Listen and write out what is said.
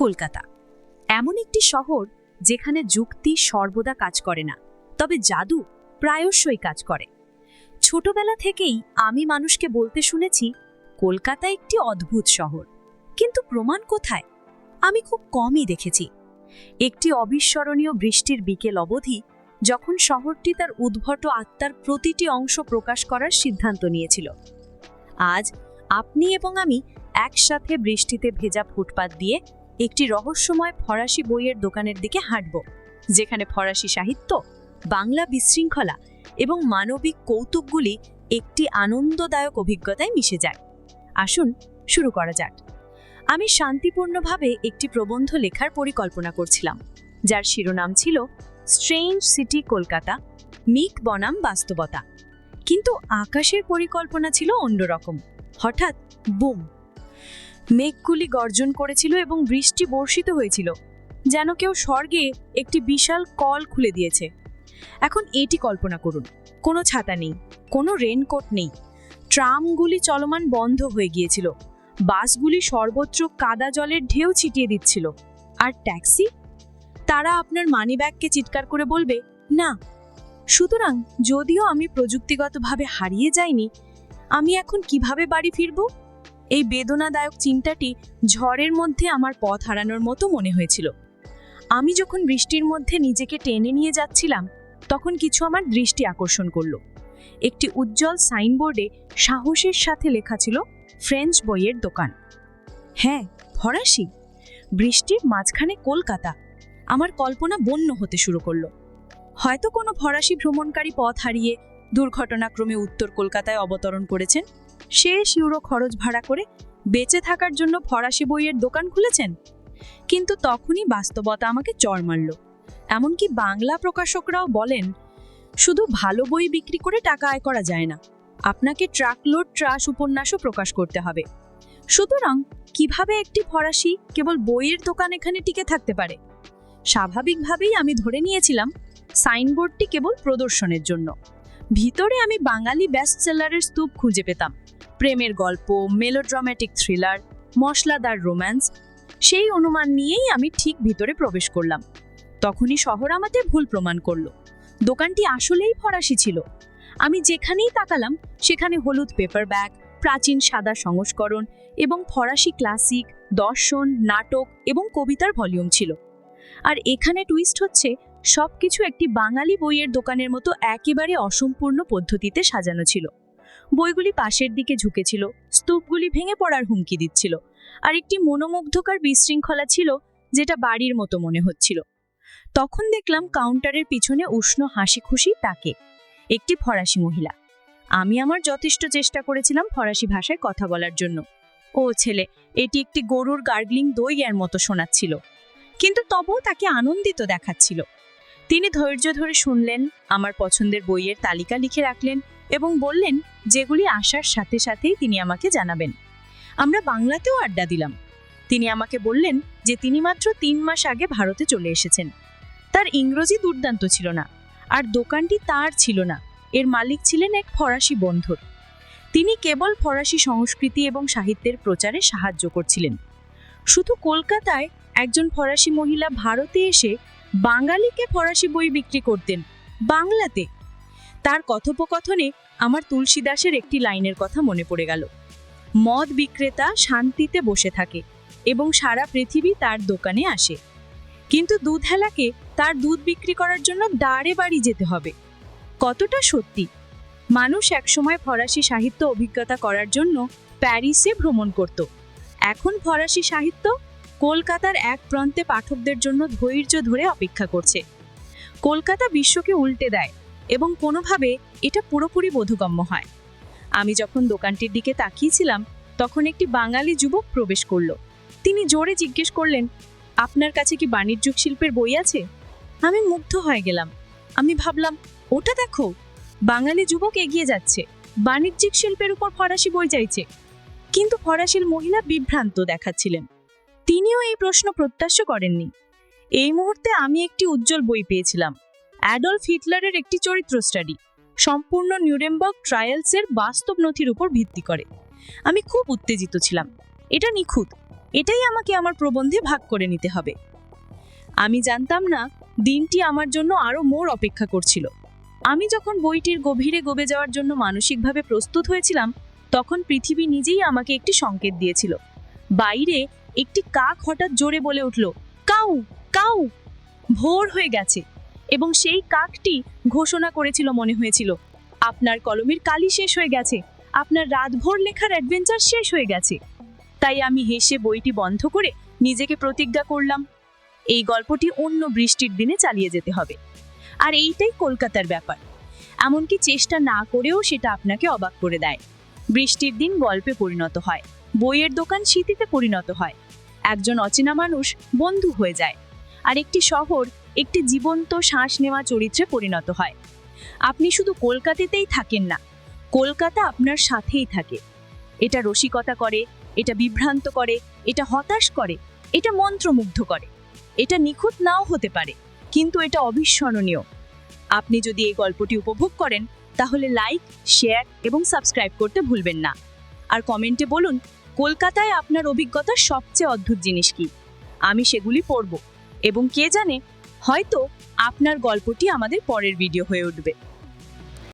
কলকাতা। এমন একটি শহর যেখানে যুক্তি সর্বদা কাজ করে না, তবে জাদু প্রায়শই কাজ করে। ছোটবেলা থেকেই আমি মানুষকে বলতে শুনেছি, কলকাতা একটি অদ্ভুত শহর। কিন্তু প্রমাণ কোথায়? আমি খুব কমই দেখেছি। একটি অবিস্মরণীয় বৃষ্টির বিকেল অবধি যখন শহরটি তার উদ্ভট আত্মার প্রতিটি অংশ প্রকাশ করার সিদ্ধান্ত নিয়েছিল। আজ আপনি এবং আমি একসাথে বৃষ্টিতে ভেজা ফুটপাত দিয়ে একটি রহস্যময় ফরাসি বইয়ের দোকানের দিকে হাঁটব, যেখানে ফরাসি সাহিত্য, বাংলা বিশৃঙ্খলা এবং মানবিক কৌতুকগুলি একটি আনন্দদায়ক অভিজ্ঞতায় মিশে যায়। আসুন শুরু করা যাক। আমি শান্তিপূর্ণভাবে একটি প্রবন্ধ লেখার পরিকল্পনা করছিলাম, যার শিরোনাম ছিল স্ট্রেঞ্জ সিটি কলকাতা মিক বনাম বাস্তবতা। কিন্তু আকাশের পরিকল্পনা ছিল অন্যরকম, হঠাৎ বুম! মেঘগুলি গর্জন করেছিল এবং বৃষ্টি বর্ষিত হয়েছিল, যেন কেউ স্বর্গে একটি বিশাল কল খুলে দিয়েছে। এখন এটি কল্পনা করুন, কোনো ছাতা নেই, কোনো রেনকোট নেই। ট্রামগুলি চলমান বন্ধ হয়ে গিয়েছিল, বাসগুলি সর্বত্র কাদা জলের ঢেউ ছিটিয়ে দিচ্ছিল। আর ট্যাক্সি? তারা আপনার মানিব্যাগকে চিৎকার করে বলবে, না, সুতরাং যদিও আমি প্রযুক্তিগতভাবে হারিয়ে যাইনি, আমি এখন কীভাবে বাড়ি ফিরব? এই বেদনাদায়ক চিন্তাটি ঝড়ের মধ্যে আমার পথ হারানোর মতো মনে হয়েছিল। আমি যখন বৃষ্টির মধ্যে নিজেকে টেনে নিয়ে যাচ্ছিলাম, তখন কিছু আমার দৃষ্টি আকর্ষণ করল। একটি উজ্জ্বল সাইনবোর্ডে সাহসের সাথে লেখা ছিল, ফ্রেঞ্চ বইয়ের দোকান। হ্যাঁ ফরাসি। বৃষ্টির মাঝখানে কলকাতা। আমার কল্পনা বন্য হতে শুরু করল। হয়তো কোনো ফরাসি ভ্রমণকারী পথ হারিয়ে দুর্ঘটনাক্রমে উত্তর কলকাতায় অবতরণ করেছেন? শেষ ইউরো খরচ ভাড়া করে বেঁচে থাকার জন্য ফরাসি বইয়ের দোকান খুলেছেন? কিন্তু তখনই বাস্তবতা আমাকে চড় মারল। এমনকি বাংলা প্রকাশকরাও বলেন, শুধু ভালো বই বিক্রি করে টাকা আয় করা যায় না। আপনাকে ট্রাকলোড ট্রাস উপন্যাসও প্রকাশ করতে হবে। সুতরাং কীভাবে একটি ফরাসি কেবল বইয়ের দোকান এখানে টিকে থাকতে পারে? স্বাভাবিকভাবেই আমি ধরে নিয়েছিলাম, সাইনবোর্ডটি কেবল প্রদর্শনের জন্য। ভিতরে আমি বাঙালি বেস্ট সেলারের স্তূপ খুঁজে পেতাম। প্রেমের গল্প মেলোড্রামেটিক থ্রিলার মশলাদার রোম্যান্স সেই অনুমান নিয়েই আমি ঠিক ভিতরে প্রবেশ করলাম। তখনই শহর আমাদের ভুল প্রমাণ করল। দোকানটি আসলেই ফরাসি ছিল। আমি যেখানেই তাকালাম, সেখানে হলুদ পেপার ব্যাগ প্রাচীন সাদা সংস্করণ এবং ফরাসি ক্লাসিক দর্শন, নাটক এবং কবিতার ভলিউম ছিল। আর এখানে টুইস্ট হচ্ছে, সবকিছু একটি বাঙালি বইয়ের দোকানের মতো একেবারে অসম্পূর্ণ পদ্ধতিতে সাজানো ছিল। বইগুলি পাশের দিকে ঝুঁকেছিল, স্তূপগুলি ভেঙে পড়ার হুমকি দিচ্ছিল আর একটি মনোমুগ্ধকর বিশৃঙ্খলা ছিল যেটা বাড়ির মতো মনে হচ্ছিল। তখন দেখলাম কাউন্টারের পিছনে উষ্ণ হাসি খুশি তাকে, একটি ফরাসি মহিলা। আমি আমার যথেষ্ট চেষ্টা করেছিলাম ফরাসি ভাষায় কথা বলার জন্য। ও ছেলে, এটি একটি গরুর গার্গলিং দই এর মতো শোনাচ্ছিল, কিন্তু তবুও তাকে আনন্দিত দেখাচ্ছিল। তিনি ধৈর্য ধরে শুনলেন, আমার পছন্দের বইয়ের তালিকা লিখে রাখলেন এবং বললেন, যেগুলি আসার সাথে সাথেই তিনি আমাকে জানাবেন। আমরা বাংলাতেও আড্ডা দিলাম। তিনি আমাকে বললেন যে তিনি মাত্র তিন মাস আগে ভারতে চলে এসেছেন। তার ইংরেজি দুর্দান্ত ছিল না, আর দোকানটি তার ছিল না। এর মালিক ছিলেন এক ফরাসি বন্ধুর তিনি কেবল ফরাসি সংস্কৃতি এবং সাহিত্যের প্রচারে সাহায্য করছিলেন। শুধু কলকাতায় একজন ফরাসি মহিলা ভারতে এসে বাঙালিকে ফরাসি বই বিক্রি করতেন। বাংলাতে তার কথোপকথনে আমার তুলসী দাসের একটি লাইনের কথা মনে পড়ে গেল। মদ বিক্রেতা শান্তিতে বসে থাকে এবং সারা পৃথিবী তার দোকানে আসে। কিন্তু দুধ হেলাকে তার দুধ বিক্রি করার জন্য দাঁড়ে বাড়ি যেতে হবে। কতটা সত্যি? মানুষ একসময় ফরাসি সাহিত্য অভিজ্ঞতা করার জন্য প্যারিসে ভ্রমণ করত। এখন ফরাসি সাহিত্য কলকাতার এক প্রান্তে পাঠকদের জন্য ধৈর্য ধরে অপেক্ষা করছে। কলকাতা বিশ্বকে উল্টে দেয়। এবং কোনোভাবে এটা পুরোপুরি বোধগম্য হয়। আমি যখন দোকানটির দিকে তাকিয়েছিলাম, তখন একটি বাঙালি যুবক প্রবেশ করল। তিনি জোরে জিজ্ঞেস করলেন, আপনার কাছে কি বাণিজ্যিক শিল্পের বই আছে? আমি মুগ্ধ হয়ে গেলাম। আমি ভাবলাম, ওটা দেখো, বাঙালি যুবক এগিয়ে যাচ্ছে, বাণিজ্যিক শিল্পের উপর ফরাসি বই চাইছে। কিন্তু ফরাসির মহিলা বিভ্রান্ত দেখাচ্ছিলেন। তিনিও এই প্রশ্ন প্রত্যাশ্য করেননি। এই মুহূর্তে আমি একটি উজ্জ্বল বই পেয়েছিলাম। অ্যাডলফ হিটলারের একটি চরিত্র স্টাডি। সম্পূর্ণ নিউরেমবার্গ ট্রায়ালসের বাস্তব নথির উপর ভিত্তি করে। আমি খুব উত্তেজিত ছিলাম। এটা নিখুঁত। এটাই আমাকে আমার প্রবন্ধে ভাগ করে নিতে হবে। আমি জানতাম না, দিনটি আমার জন্য আরও মোর অপেক্ষা করছিল। আমি যখন বইটির গভীরে গবে যাওয়ার জন্য মানসিকভাবে প্রস্তুত হয়েছিলাম, তখন পৃথিবী নিজেই আমাকে একটি সংকেত দিয়েছিল। বাইরে একটি কাক হঠাৎ জোরে বলে উঠল, কাউ কাউ! ভোর হয়ে গেছে। এবং সেই কাকটি ঘোষণা করেছিল, মনে হয়েছিল। আপনার কলমের কালি শেষ হয়ে গেছে। আপনার রাতভর লেখার অ্যাডভেঞ্চার শেষ হয়ে গেছে। তাই আমি হেসে বইটি বন্ধ করে নিজেকে প্রতিজ্ঞা করলাম, এই গল্পটি অন্য বৃষ্টির দিনে চালিয়ে যেতে হবে। আর এইটাই কলকাতার ব্যাপার। এমনকি চেষ্টা না করেও সেটা আপনাকে অবাক করে দেয়। বৃষ্টির দিন গল্পে পরিণত হয়, বইয়ের দোকান স্মৃতিতে পরিণত হয়। একজন অচেনা মানুষ বন্ধু হয়ে যায়। আর একটি শহর একটি জীবন্ত শ্বাস নেওয়া চরিত্রে পরিণত হয়। আপনি শুধু কলকাতাতেই থাকেন না, কলকাতা আপনার সাথেই থাকে। এটা রসিকতা করে, এটা বিভ্রান্ত করে, এটা হতাশ করে, এটা মন্ত্রমুগ্ধ করে। এটা নিখুঁত নাও হতে পারে, কিন্তু এটা অবিস্মরণীয়। আপনি যদি এই গল্পটি উপভোগ করেন, তাহলে লাইক, শেয়ার এবং সাবস্ক্রাইব করতে ভুলবেন না। আর কমেন্টে বলুন, কলকাতায় আপনার অভিজ্ঞতার সবচেয়ে অদ্ভুত জিনিস কি? আমি সেগুলি পড়ব। এবং কে জানে হয়তো আপনার গল্পটি আমাদের পরের ভিডিও হয়ে উঠবে।